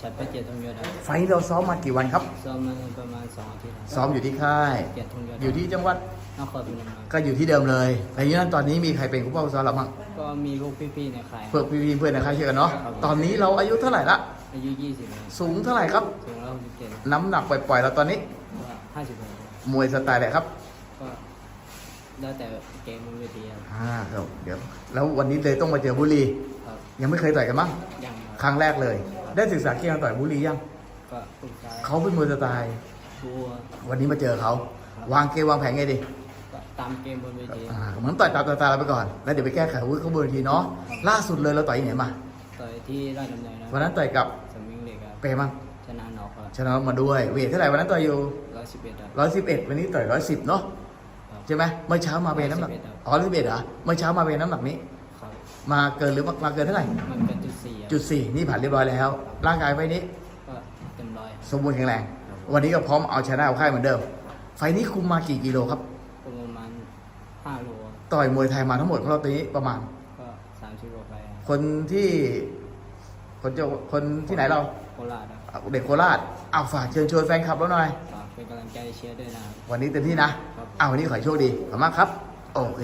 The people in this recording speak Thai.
ชัดประเกียรติธงยศครับไฟท์เราซ้อมมากี่วันครับ ซ้อมมาประมาณสองอาทิตย์ครับซ้อมอยู่ที่ค่าย เกียรติธงยศอยู่ที่จังหวัดนครพนมครับก็อยู่ที่เดิมเลยแต่ที่นั่นตอนนี้มีใครเป็นผู้เป้าซ้อมเราบ้างก็มีพวกพี่ๆในค่ายเพื่อพี่ๆเพื่อนในค่ายเชื่อกันเนาะครับ ตอนนี้เราอายุเท่าไหร่ละอายุ20ครับสูงเท่าไหร่ครับ สูงร้อยหกสิบเจ็ดน้ำหนักปล่อยๆเราตอนนี้ ก็ห้าสิบหกมวยสไตล์อะไรครับก็แล้วแต่เกมบนเวทีครับอ่าครับเดี๋ยวแล้ววันนี้เลยต้องมาเจอบุรี ครับยังไม่เคยต่อยกันมั้งยังคครับรั้งแรกเลย ได้ศึกษาเกี่ยวกับต่อยบุรียังก็ปรึกษาเขาเป็นมวยสไตล์ทัววันนี้มาเจอเขา วางเกมวางแผนไงดีก็ตามเกมบนเวทีอ่าเหมือนต่อยตามตาเราไปก่อน แล้วเดี๋ยวไปแก้ไขอาวุ้เขาบนเวทีเนาะล่าสุดเลยเราต่อยที่ไหนมาต่อยที่ราชดำเนินนะวันนั้นต่อยกับสมิงเหล็กครับเปย์มั้งชนะนอกครับชนะมาด้วยเวทเท่าไหร่วันนั้นต่อยอยู่ร้อยสิบเอ็ดครับ ร้อยสิบเอ็ดวันนี้ต่อยร้อยสิบเนาะครับใช่ไหมเมื่อเช้ามาเบนน้ำหนัก111ครับ อ๋อร้อยสิบเอ็ดเหรอเมื่อเช้ามาเบนน้ำหนักนี้ ครับมาเกินหรือมาเกินเท่าไหร่ มันเป็น จุดสี่ครับจุดสี่นี่ผ่านเรียบร้อยแล้ว ร่างกายไฟนี้ก็เต็มร้อยสมบูรณ์แข็งแรง วันนี้ก็พร้อมเอาชนะเอาค่ายเหมือนเดิม ไฟนี้คุมมากี่กิโลครับ ประมาณห้าโลครับต่อยมวยไทยมาทั้งหมดของเราตอนนี้ประมาณก็สามสิบโลไปครับคนที่ คนเจ้าคนที่ไหนเราโคราชครับอะเด็กโคราชเอาฝากเชิญชวนแฟนคลับเราหน่อย ฝากเป็นกำลังใจเชียร์ด้วยนะครับ วันนี้เต็มที่นะครับ เอาวันนี้ขอให้โชคดีขอบคุณมากครับโอเค